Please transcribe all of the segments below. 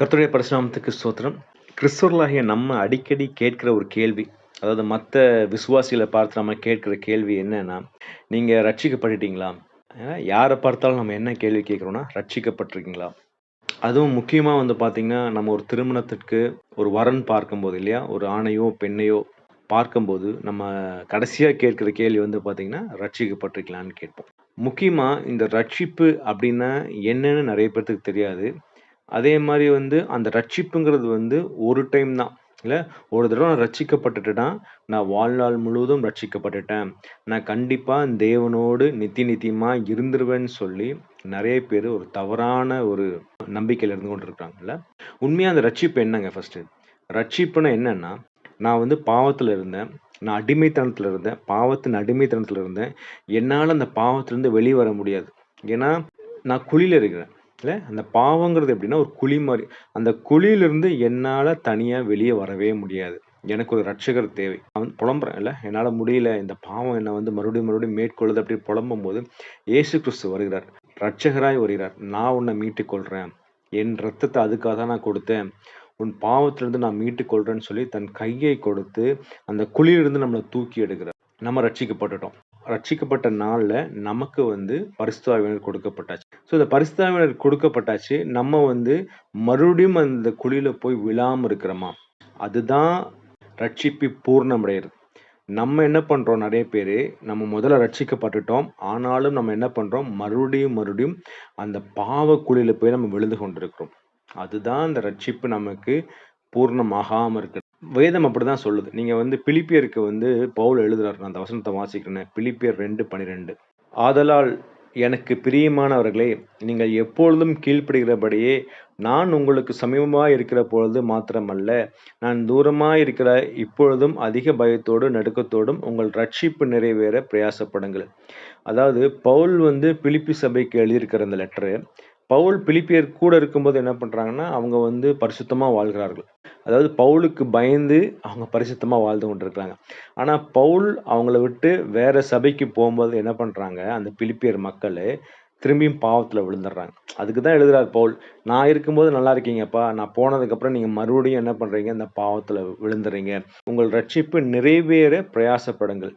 கர்த்தருடைய பரிசுநாமத்துக்கு ஸ்தோத்திரம். கிறிஸ்தவர்களாகிய நம்ம அடிக்கடி கேட்கிற ஒரு கேள்வி அதாவது மற்ற விசுவாசிகளை பார்த்து நம்ம கேட்குற கேள்வி என்னன்னா நீங்கள் ரட்சிக்கப்பட்டுட்டீங்களா? ஏன்னா, யாரை பார்த்தாலும் நம்ம என்ன கேள்வி கேட்குறோன்னா ரட்சிக்கப்பட்டிருக்கீங்களா? அதுவும் முக்கியமாக வந்து பார்த்திங்கன்னா நம்ம ஒரு திருமணத்திற்கு ஒரு வரன் பார்க்கும்போது இல்லையா ஒரு ஆணையோ பெண்ணையோ பார்க்கும்போது நம்ம கடைசியாக கேட்குற கேள்வி வந்து பார்த்திங்கன்னா ரட்சிக்கப்பட்டிருக்கலான்னு கேட்போம். முக்கியமாக இந்த ரட்சிப்பு அப்படின்னா என்னன்னு நிறைய பேர்த்துக்கு தெரியாது. அதே மாதிரி வந்து அந்த ரட்சிப்புங்கிறது வந்து ஒரு டைம் தான். இல்லை ஒரு தடவை நான் ரட்சிக்கப்பட்டுட்டேன்னா நான் வாழ்நாள் முழுவதும் ரட்சிக்கப்பட்டுட்டேன். நான் கண்டிப்பாக தேவனோடு நித்தி நித்தியமாக இருந்துருவேன்னு சொல்லி நிறைய பேர் ஒரு தவறான ஒரு நம்பிக்கையில் இருந்து கொண்டு இருக்காங்கல்ல உண்மையாக அந்த ரட்சிப்பு என்னங்க ஃபஸ்ட்டு ரட்சிப்புனா என்னென்னா நான் வந்து பாவத்தில் இருந்தேன் நான் அடிமைத்தனத்தில் இருந்தேன் பாவத்தின் அடிமைத்தனத்தில் இருந்தேன். என்னால் அந்த பாவத்திலேருந்து வெளியே வர முடியாது. ஏன்னா நான் குழியில் இருக்கிறேன். இல்லை அந்த பாவங்கிறது எப்படின்னா ஒரு குழி மாதிரி. அந்த குழியிலிருந்து என்னால் தனியாக வெளியே வரவே முடியாது. எனக்கு ஒரு ரட்சகர் தேவை. அவன் புலம்புறேன் இல்லை? என்னால் முடியல. இந்த பாவம் என்னை வந்து மறுபடியும் மறுபடியும் மேற்கொள்ளுது அப்படி புலம்பும் போது இயேசு கிறிஸ்து வருகிறார். ரட்சகராய் வருகிறார். நான் உன்னை மீட்டுக்கொள்கிறேன் என் ரத்தத்தை அதுக்காக தான் நான் கொடுத்தேன். உன் பாவத்திலிருந்து நான் மீட்டுக்கொள்கிறேன்னு சொல்லி தன் கையை கொடுத்து அந்த குழியிலிருந்து நம்மளை தூக்கி எடுக்கிறார். நம்ம ரட்சிக்கப்பட்டுட்டோம். ரட்சிக்கப்பட்ட நாளில் நமக்கு வந்து பரிசுத்தாவினர் கொடுக்கப்பட்டாச்சு. ஸோ இந்த பரிசுத்தாவினர் கொடுக்கப்பட்டாச்சு நம்ம வந்து மறுபடியும் அந்த குழியில் போய் விழாமல் இருக்கிறோமா? அதுதான் ரட்சிப்பு பூர்ணமடைகிறது. நம்ம என்ன பண்ணுறோம் நிறைய பேர் நம்ம முதல்ல ரட்சிக்கப்பட்டுட்டோம். ஆனாலும் நம்ம என்ன பண்ணுறோம் மறுபடியும் மறுபடியும் அந்த பாவ குழியில் போய் நம்ம விழுந்து கொண்டிருக்கிறோம். அதுதான் அந்த ரட்சிப்பு நமக்கு பூர்ணமாகாமல் இருக்கு வேதம் அப்படி தான் சொல்லுது. நீங்கள் வந்து பிலிப்பியருக்கு வந்து பவுல் எழுதுறாரு நான் அந்த வசனத்தை வாசிக்கிறேன் பிலிப்பியர் ரெண்டு பனிரெண்டு. ஆதலால் எனக்கு பிரியமானவர்களே நீங்கள் எப்பொழுதும் கீழ்ப்படுகிறபடியே நான் உங்களுக்கு சமீபமாக இருக்கிற பொழுது மாத்திரமல்ல நான் தூரமாக இருக்கிற இப்பொழுதும் அதிக பயத்தோடு நடுக்கத்தோடும் உங்கள் ரட்சிப்பு நிறைவேற பிரயாசப்படுங்கள். அதாவது பவுல் வந்து பிலிப்பி சபைக்கு எழுதியிருக்கிற அந்த லெட்டரு பவுல் பிலிப்பியர் கூட இருக்கும்போது என்ன பண்ணுறாங்கன்னா அவங்க வந்து பரிசுத்தமாக வாழ்கிறார்கள். அதாவது பவுலுக்கு பயந்து அவங்க பரிசுத்தமா வாழ்ந்து கொண்டிருக்கிறாங்க. ஆனா பவுல் அவங்கள விட்டு வேற சபைக்கு போகும்போது என்ன பண்றாங்க? அந்த பிலிப்பியர் மக்கள் திரும்பியும் பாவத்துல விழுந்துடுறாங்க. அதுக்கு தான் எழுதுறாரு பவுல் நான் இருக்கும்போது நல்லா இருக்கீங்கப்பா. நான் போனதுக்கு அப்புறம் நீங்க மறுபடியும் என்ன பண்றீங்க? இந்த பாவத்துல விழுந்துறீங்க. உங்கள் ரட்சிப்பு நிறைவேற பிரயாசப்படுங்கள்.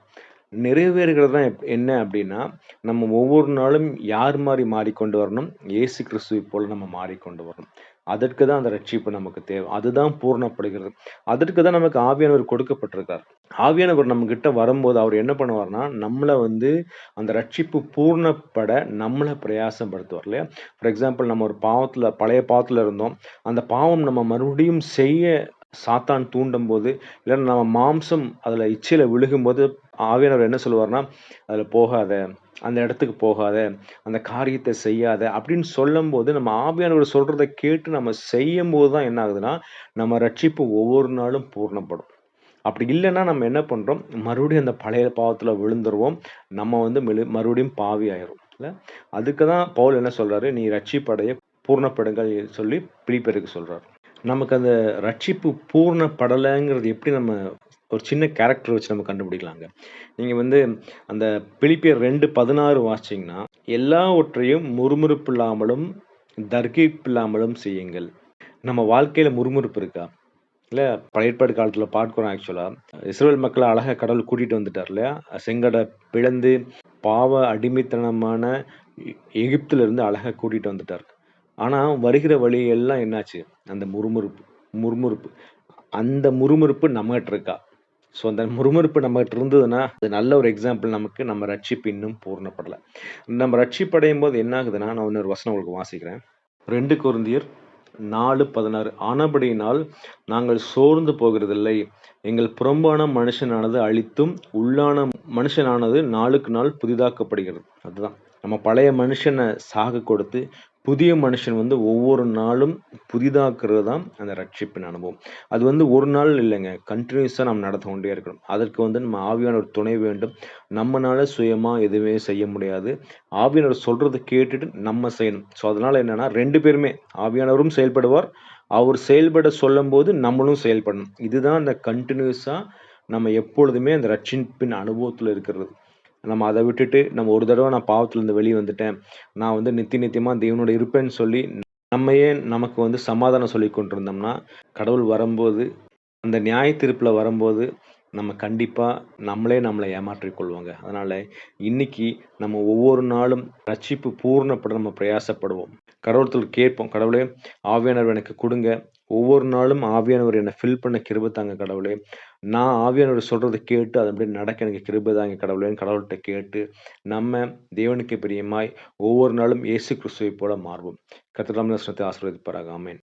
நிறைவேறுகிறது தான் எப்- என்ன அப்படின்னா நம்ம ஒவ்வொரு நாளும் யார் மாதிரி மாறிக்கொண்டு வரணும்? ஏசு கிறிஸ்துவை போல நம்ம மாறிக்கொண்டு வரணும். அதற்கு தான் அந்த ரட்சிப்பு நமக்கு தேவை. அதுதான் பூர்ணப்படுகிறது. அதற்கு தான் நமக்கு ஆவியானவர் கொடுக்கப்பட்டிருக்கார். ஆவியானவர் நம்ம கிட்ட வரும்போது அவர் என்ன பண்ணுவார்னா நம்மளை வந்து அந்த ரட்சிப்பு பூர்ணப்பட நம்மளை பிரயாசப்படுத்துவார் இல்லையா? ஃபார் எக்ஸாம்பிள் நம்ம ஒரு பாவத்தில் பழைய பாவத்தில் இருந்தோம். அந்த பாவம் நம்ம மறுபடியும் செய்ய சாத்தான் தூண்டும் போது இல்லைன்னா நம்ம மாம்சம் அதில் இச்சையில் விழுகும்போது ஆவியானவர் என்ன சொல்லுவார்னா அதில் போகாத அந்த இடத்துக்கு போகாத அந்த காரியத்தை செய்யாத அப்படின்னு சொல்லும்போது நம்ம ஆவியானவர் சொல்கிறத கேட்டு நம்ம செய்யும் போது தான் என்ன ஆகுதுன்னா நம்ம ரட்சிப்பு ஒவ்வொரு நாளும் பூர்ணப்படும். அப்படி இல்லைன்னா நம்ம என்ன பண்ணுறோம் மறுபடியும் அந்த பழைய பாவத்தில் விழுந்துருவோம். நம்ம வந்து மெழு மறுபடியும் பாவி ஆயிரும். இல்லை? அதுக்கு தான் பவுல் என்ன சொல்கிறாரு நீ ரட்சிப்படைய பூர்ணப்படுங்கள் சொல்லி பிலிப்பியருக்கு சொல்கிறார் நமக்கு அந்த ரட்சிப்பு பூர்ணப்படலைங்கிறது எப்படி நம்ம ஒரு சின்ன கேரக்டர் வச்சு நம்ம கண்டுபிடிக்கலாங்க? நீங்க வந்து அந்த பிலிப்பியர் ரெண்டு பதினாறு வாசிச்சீங்கன்னா எல்லாவற்றையும் முறுமுறுப்பு இல்லாமலும் தர்கிப்பு இல்லாமலும் செய்யுங்கள். நம்ம வாழ்க்கையில முறுமுறுப்பு இருக்கா? இல்ல பழையற்பாடு காலத்தில் காலத்துல ஆக்சுவலாக ஆக்சுவலா இஸ்ரேல் மக்களை அழகா கடவுள் கூட்டிட்டு வந்துட்டார் இல்லையா? செங்கடை பிளந்து பாவ அடிமைத்தனமான எகிப்திலிருந்து எகிப்துல இருந்து கூட்டிட்டு வந்துட்டார். ஆனா வருகிற வழி எல்லாம் என்னாச்சு? அந்த முறுமுறுப்பு முறுமுறுப்பு. அந்த முறுமுறுப்பு நம்மகிட்ட இருக்கா? ஸோ அந்த முறுமுறுப்பு நம்மகிட்ட இருந்ததுன்னா அது நல்ல ஒரு எக்ஸாம்பிள் நமக்கு நம்ம ரட்சிப்பு இன்னும் பூர்ணப்படலை. நம்ம ரட்சிப்படையும் போது என்ன ஆகுதுன்னா நான் இன்னொரு வசனம் உங்களுக்கு வாசிக்கிறேன். ரெண்டு கொரிந்தியர் நாலு பதினாறு. ஆனபடியினால் நாங்கள் சோர்ந்து போகிறதில்லை. எங்கள் புறம்பான மனுஷனானது அழித்தும் உள்ளான மனுஷனானது நாளுக்கு நாள் புதிதாக்கப்படுகிறது. அதுதான். நம்ம பழைய மனுஷனை சாக கொடுத்து புதிய மனுஷன் வந்து ஒவ்வொரு நாளும் புதிதாக்குறது தான் அந்த ரட்சிப்பின் அனுபவம். அது வந்து ஒரு நாள் இல்லைங்க கண்டினியூஸாக நம்ம நடந்து கொண்டே இருக்கணும். அதற்கு வந்து நம்ம ஆவியான ஒரு துணை வேண்டும். நம்மனால சுயமாக எதுவுமே செய்ய முடியாது. ஆவியானவர் சொல்கிறத கேட்டுட்டு நம்ம செய்யணும். ஸோ அதனால் என்னன்னா ரெண்டு பேருமே ஆவியானவரும் செயல்படுவார் அவர் செயல்பட சொல்லும் போது நம்மளும் செயல்படணும். இதுதான் அந்த கண்டினியூஸாக நம்ம எப்பொழுதுமே அந்த ரட்சிப்பின் அனுபவத்தில் இருக்கிறது. நம்ம அதை விட்டுட்டு நம்ம ஒரு தடவை நான் பாவத்துலேருந்து வெளியே வந்துட்டேன் நான் வந்து நித்திய நித்தியமாக தேவனோட இருப்பேன்னு சொல்லி நம்மையே நமக்கு வந்து சமாதானம் சொல்லிக் கொண்டிருந்தோம்னா, கடவுள் வரும்போது, அந்த நியாய தீர்ப்புல வரும்போது, நம்ம கண்டிப்பாக நம்மளே நம்மளை ஏமாற்றிக்கொள்வோங்க அதனால் அதனால இன்னைக்கு நம்ம ஒவ்வொரு நாளும் ரட்சிப்பு பூரணப்பட நம்ம பிரயாசப்படுவோம். கடவுளத்தில் கேட்போம். கடவுளே ஆவியானவர் எனக்கு கொடுங்க ஒவ்வொரு நாளும் ஆவியானவர் என்னை ஃபில் பண்ண கிருபை தாங்க கடவுளே. நான் ஆவியானவர் சொல்கிறத கேட்டு அதன்படி நடக்க எனக்கு கிருபை தாங்க கடவுளேன்னு கடவுள்கிட்ட கேட்டு, நம்ம தேவனுக்கு பிரியமாய் ஒவ்வொரு நாளும் இயேசு கிறிஸ்துவை போல மாறுவோம். கர்த்தர் தாமே இந்த ஆசீர்வதிப்பாராக.